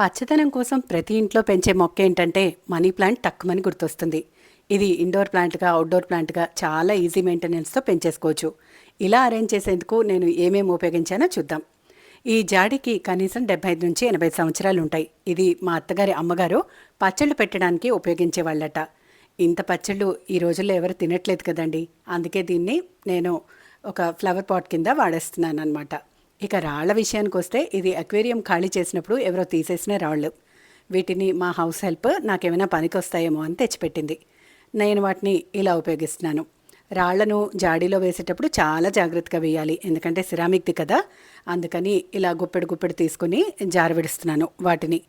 పచ్చదనం కోసం ప్రతి ఇంట్లో పెంచే మొక్క ఏంటంటే మనీ ప్లాంట్ తక్కువని గుర్తొస్తుంది. ఇది ఇండోర్ ప్లాంట్గా అవుట్డోర్ ప్లాంట్గా చాలా ఈజీ మెయింటెనెన్స్తో పెంచేసుకోవచ్చు. ఇలా అరేంజ్ చేసేందుకు నేను ఏమేమి ఉపయోగించానో చూద్దాం. ఈ జాడికి కనీసం డెబ్బై ఐదు నుంచి ఎనభై సంవత్సరాలు ఉంటాయి. ఇది మా అత్తగారి అమ్మగారు పచ్చళ్ళు పెట్టడానికి ఉపయోగించేవాళ్ళట ఇంత పచ్చళ్ళు ఈ రోజుల్లో ఎవరు తినట్లేదు కదండి. అందుకే దీన్ని నేను ఒక ఫ్లవర్ పాట్ కింద వాడేస్తున్నాను అనమాట ఇక రాళ్ళ విషయానికి వస్తే ఇది అక్వేరియం ఖాళీ చేసినప్పుడు ఎవరో తీసేసిన రాళ్ళు. వీటిని మా హౌస్ హెల్ప్ నాకేమైనా పనికి వస్తాయేమో అని తెచ్చిపెట్టింది. నేను వాటిని ఇలా ఉపయోగిస్తున్నాను. రాళ్ళను జాడీలో వేసేటప్పుడు చాలా జాగ్రత్తగా వేయాలి. ఎందుకంటే సిరామిక్ది కదా. అందుకని ఇలా గుప్పెడు గుప్పెడు తీసుకుని జారవిడుస్తున్నాను వాటిని.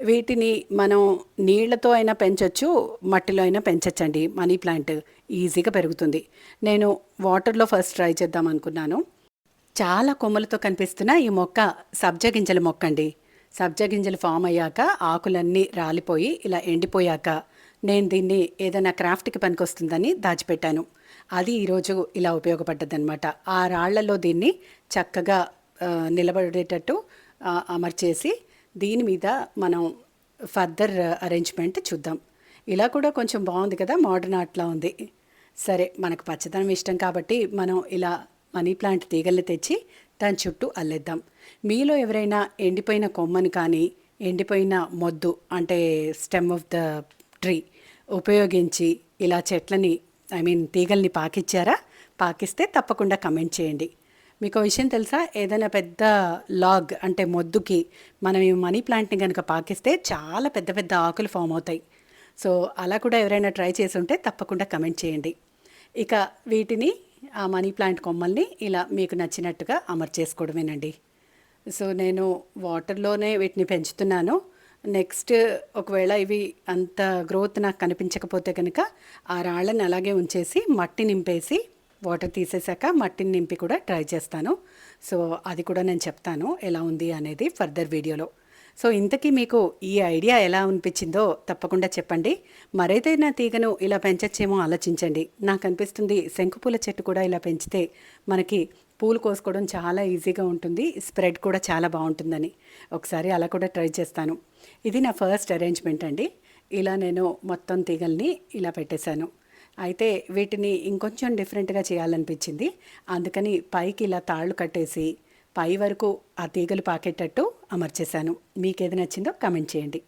వీటిని మనం నీళ్ళతో అయినా పెంచవచ్చు మట్టిలో అయినా పెంచొచ్చండి. మనీ ప్లాంట్ ఈజీగా పెరుగుతుంది. నేను వాటర్లో ఫస్ట్ ట్రై చేద్దాం అనుకున్నాను చాలా కొమ్మలతో కనిపిస్తున్న ఈ మొక్క సబ్జ గింజల మొక్క అండి సబ్జ గింజలు ఫామ్ అయ్యాక ఆకులన్నీ రాలిపోయి ఇలా ఎండిపోయాక నేను దీన్ని ఏదైనా క్రాఫ్ట్కి పనికొస్తుందని దాచిపెట్టాను. అది ఈరోజు ఇలా ఉపయోగపడ్డదనమాట ఆ రాళ్ళలో దీన్ని చక్కగా నిలబడేటట్టు అమర్చేసి దీని మీద మనం ఫర్దర్ అరేంజ్మెంట్ చూద్దాం. ఇలా కూడా కొంచెం బాగుంది కదా మోడర్న్ ఆర్ట్లా ఉంది. సరే మనకు పచ్చదనం ఇష్టం కాబట్టి మనం ఇలా మనీ ప్లాంట్ తీగల్ని తెచ్చి దాని చుట్టూ అల్లేద్దాం. మీలో ఎవరైనా ఎండిపోయిన కొమ్మని కానీ ఎండిపోయిన మొద్దు అంటే స్టెమ్ ఆఫ్ ద ట్రీ ఉపయోగించి ఇలా చెట్లని ఐ మీన్ తీగల్ని పాకిచ్చారా? పాకిస్తే తప్పకుండా కమెంట్ చేయండి. మీకు విషయం తెలుసా? ఏదైనా పెద్ద లాగ్ అంటే మొద్దుకి మనం ఈ మనీ ప్లాంట్ని కనుక పాకిస్తే చాలా పెద్ద పెద్ద ఆకులు ఫామ్ అవుతాయి. సో అలా కూడా ఎవరైనా ట్రై చేసి ఉంటే తప్పకుండా కమెంట్ చేయండి. ఇక వీటిని ఆ మనీ ప్లాంట్ కొమ్మల్ని ఇలా మీకు నచ్చినట్టుగా అమర్చేసుకోవడమేనండి సో నేను వాటర్లోనే వీటిని పెంచుతున్నాను. నెక్స్ట్ ఒకవేళ ఇవి అంత గ్రోత్ నాకు కనిపించకపోతే కనుక ఆ రాళ్ళని అలాగే ఉంచేసి మట్టి నింపేసి వాటర్ తీసేసాక మట్టిని నింపి కూడా ట్రై చేస్తాను. సో అది కూడా నేను చెప్తాను ఎలా ఉంది అనేది ఫర్దర్ వీడియోలో. సో ఇంతకీ మీకు ఈ ఐడియా ఎలా అనిపించిందో తప్పకుండా చెప్పండి. మరైతేనా తీగను ఇలా పెంచచ్చేమో ఆలోచించండి. నాకు అనిపిస్తుంది శంకుపూల చెట్టు కూడా ఇలా పెంచితే మనకి పూలు కోసుకోవడం చాలా ఈజీగా ఉంటుంది స్ప్రెడ్ కూడా చాలా బాగుంటుందని. ఒకసారి అలా కూడా ట్రై చేస్తాను. ఇది నా ఫస్ట్ అరేంజ్మెంట్ అండి. ఇలా నేను మొత్తం తీగల్ని ఇలా పెట్టేశాను. అయితే వీటిని ఇంకొంచెం డిఫరెంట్గా చేయాలనిపించింది. అందుకని పైకి ఇలా తాళ్ళు కట్టేసి పై వరకు ఆ తీగలు పాకేటట్టు అమర్చేశాను. మీకు ఏది నచ్చిందో కమెంట్ చేయండి.